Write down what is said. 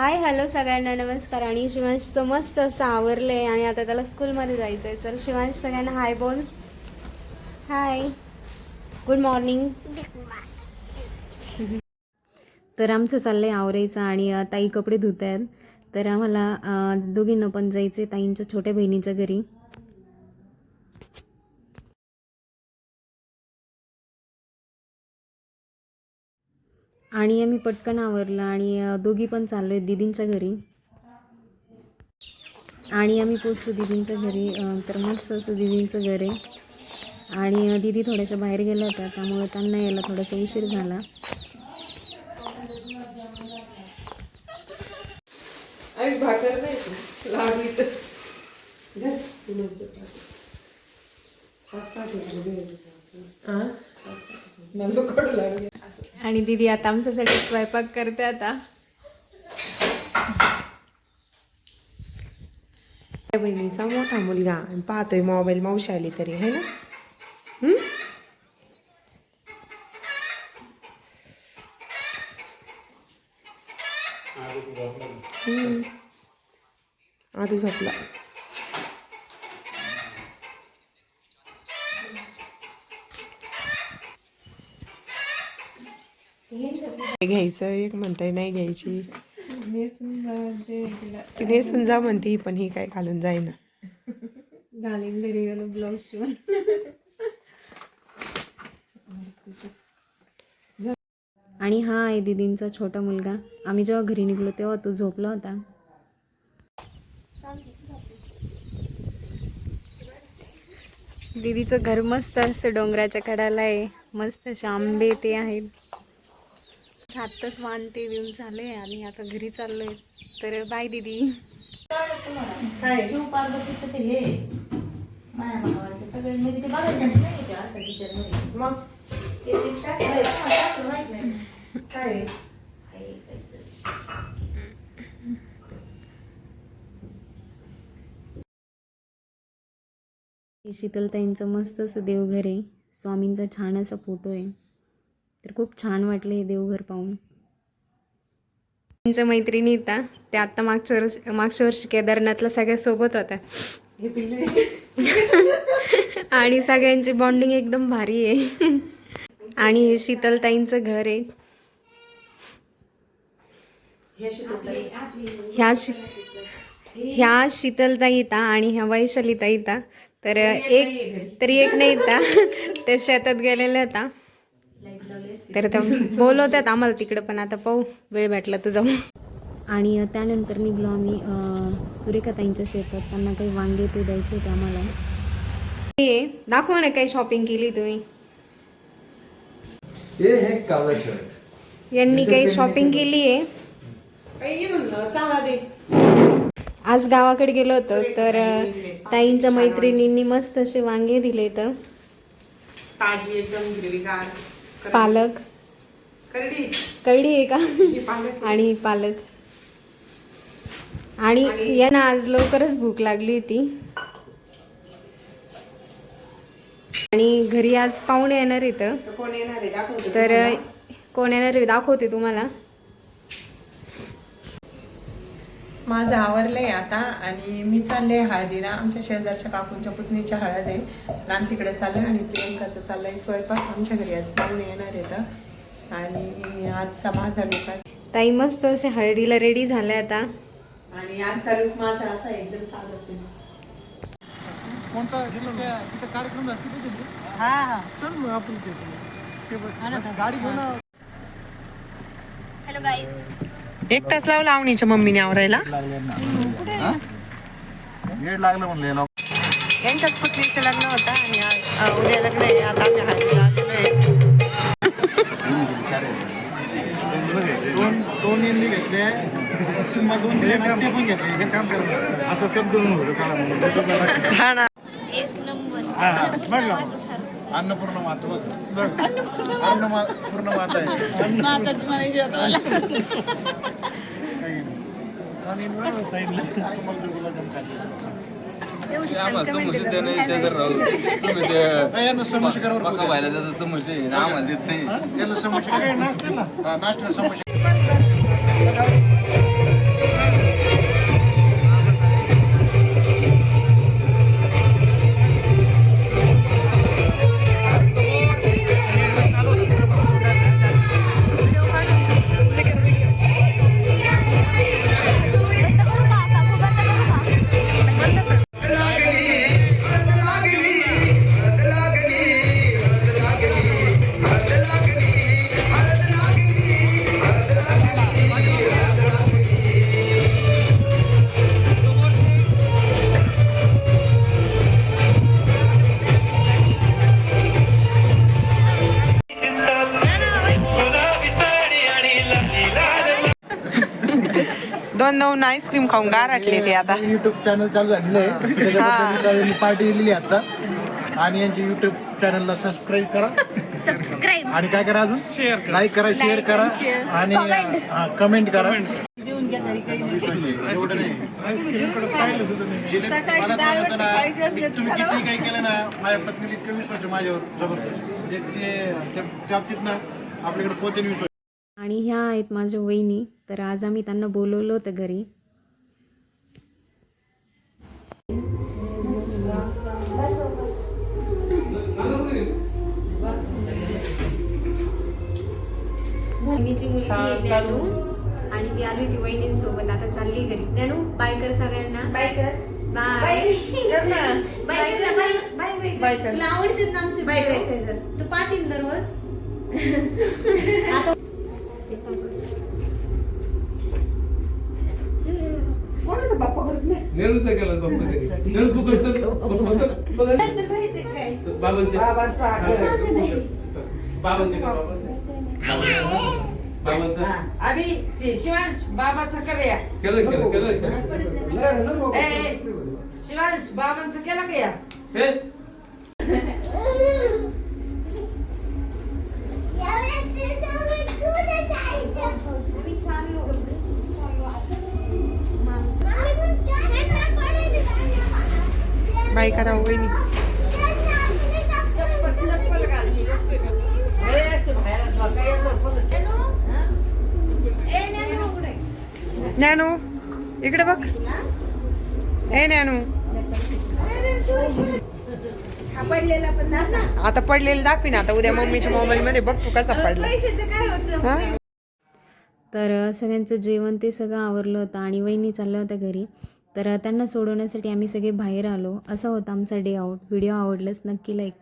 Hi hello सगळ्यांना नमस्कार. आणि शिवांशचं मस्त असं आवरलं आहे आणि आता त्याला स्कूलमध्ये जायचं आहे चल शिवांश सगळ्यांना हाय बोल. हाय. गुड मॉर्निंग तर आमचं चाललं आहे आवरायचं आणि ताई कपडे धुत आहेत तर आम्हाला दोघींना पण जायचं आहे ताईंच्या छोट्या बहिणीच्या घरी. आणि आम्ही पटकन आवरलं आणि दोघी पण चाललो आहे दिदींच्या घरी. आणि आम्ही पोचलो दिदींच्या घरी तर मस्त असं दिदींचं घर आहे. आणि दिदी थोड्याशा बाहेर गेल्या होत्या त्यामुळे त्यांना यायला थोडासा उशीर झाला. आई भाकर नाही आणि दिदी आता आमच्यासाठी स्वयंपाक करते आता. त्या बहिणीचा मोठा मुलगा पाहतोय मोबाईल मावशी आली तरी है ना? हम्म? झोपला. घ्यायचं एक म्हणताय नाही घ्यायची ती नेसून जा म्हणते पण ही काय घालून जाईना घालीन घरी गेलो ब्लाऊज शिवून आणि हा आहे दिदींचा छोटा मुलगा. आम्ही जेव्हा घरी निघलो तेव्हा तो झोपला होता. दिदीचं घर मस्त असं डोंगराच्या कडाला आहे. मस्त असे आंबे ते आहेत. हातच मानते देऊन चालले आणि आता घरी चाललोय. तर बाय दिदी. शिवपार्वतीचं ते हे माया भावाचे सगळे म्हणजे ते बघायचं नाही ते असं टीचरमध्ये? मग? ते ते शास्त्र आहे ना, मला शास्त्र माहीत नाही. काय? आहे? आहे काहीतरी. शीतलताईंचं मस्त असं देवघर आहे. स्वामींचा छान असा फोटो आहे. तर खूप छान वाटलं हे देवघर पाहून. त्यांच्या मैत्रिणी येतात त्या आत्ता मागच्या वर्षी मागच्या वर्षी केदारनाथला सगळ्या सोबत होत्या. आणि सगळ्यांची बॉन्डिंग एकदम भारी आहे. आणि हे शीतलताईंचं घर आहे. ह्या शि ह्या शीतलताई येतात आणि ह्या वैशालीताई येतात तर एक तरी एक नाही येतात त्या शेतात गेलेल्या होता तर त्या बोलवतात आम्हाला तिकडं पण आता पाहू वेळ भेटला तर जाऊ. आणि त्यानंतर निघलो आम्ही सुरेखाताईंच्या शेतात. त्यांना काही वांगे ते द्यायचे होते आम्हाला. हे दाखवा ना काही शॉपिंग केली तुम्ही. हे हे यांनी काही शॉपिंग केली. आहे? आई, येऊन ना, चांगला दे. आज गावाकडे गेलो होतो तर ताईंच्या मैत्रिणींनी मस्त असे वांगे दिले तर. ताजी एकदम हिरवीगार पालक. करडी. आहे का? पालक. आणि पालक. आणि यांना आज लवकरच भूक लागली होती. आणि घरी आज पाहुणे येणार इथं तर कोण येणार आहे? दाखवतो तर कोण येणार आहे? दाखवते तुम्हाला. माझं आवरलंय आता आणि मी चालले हळदीला. आमच्या शेजारच्या काकूंच्या पुतणीच्या हळद. आहे तर आम्ही तिकडे चाललोय आणि प्रियंकाचं चाललंय स्वयंपाक. आमच्या घरी आज पाहुणे येणार आहेत. आणि आजचा माझा लुक ताई मस्त असे हळदीला रेडी झाल्या आता. आणि आजचा लुक माझा असा एकदम चालू असेल एक तास लावला आवणीच्या मम्मीने आवरायला. लागलं म्हणले यांच्याच पुतणीचं लग्न होतं आणि उद्या लग्न आहे आता आम्ही हळदीला आलेलो आहे. दोन दोन इंदी घेतले. किंवा दोन दिले ना, ते पण घेतले हे काम करा आता कप दोन व्हिडिओ काढा म्हणून. हा. ना हा, हा, बघ. ना. अन्नपूर्ण माता बघ. अन्न पूर्ण माता आहे. आणि बघ, साईडला. तुम्हाला ते गुलाबजाम खायचे. आम्हाला समोसे देणं शेजार राहू तुम्ही ते नाही, यांना समोसे करावर दोन दोन आईस्क्रीम खाऊन गारटले ते आता. युट्यूब चॅनल चालू झालेलं आहे. पार्टी दिलेली आहे आता. आणि यांच्या युट्यूब चॅनलला सबस्क्राईब करा. सबस्क्राईब आणि काय करा अजून? शेअर लाईक करा शेअर करा. आणि कमेंट करा. तुम्ही किती काही केलं ना माझ्या पत्नीला इतकं विश्वास माझ्यावर जबरदस्त. म्हणजे ते त्या त्या बाबतीत ना आपल्याकडे पोते विश्वास. आणि ह्या आहेत माझ्या वहिनी. तर आज आम्ही त्यांना बोलवलं होतं घरी. वहिनीची मुलगी आणि ती आली होती वहिनींसोबत. आता चालली घरी. ज्ञानू बाय कर सगळ्यांना. बाय कर. बाय बाय कर बाय बाय कर तुला आवडते ना. आमची बाय कर तू पाहतील दररोज. आता नेहरूचा केला बाप्पा त्यांनी. नेहरू तू. बाबांचे. बाबांचे कर, बाबांचे. अभि शिवांश बाबाचं करूया. केलं केलं केलं शिवांश बाबांचं केलं का या? काय करावं करा हो वहिनी नॅनो इकडे बघ. ए नॅनो. आता पडलेलं दाखवी ना आता उद्या मम्मीच्या मोबाईल मध्ये बघ तू कसा पडला. तर सगळ्यांचं जेवण ते सगळं आवरलं होतं आणि वहिनी चालल्या होत्या घरी. तर त्यांना सोडवण्यासाठी आम्ही सगळे बाहेर आलो. असा होता आमचा डे आउट व्हिडिओ आवडलाच नक्की लाईक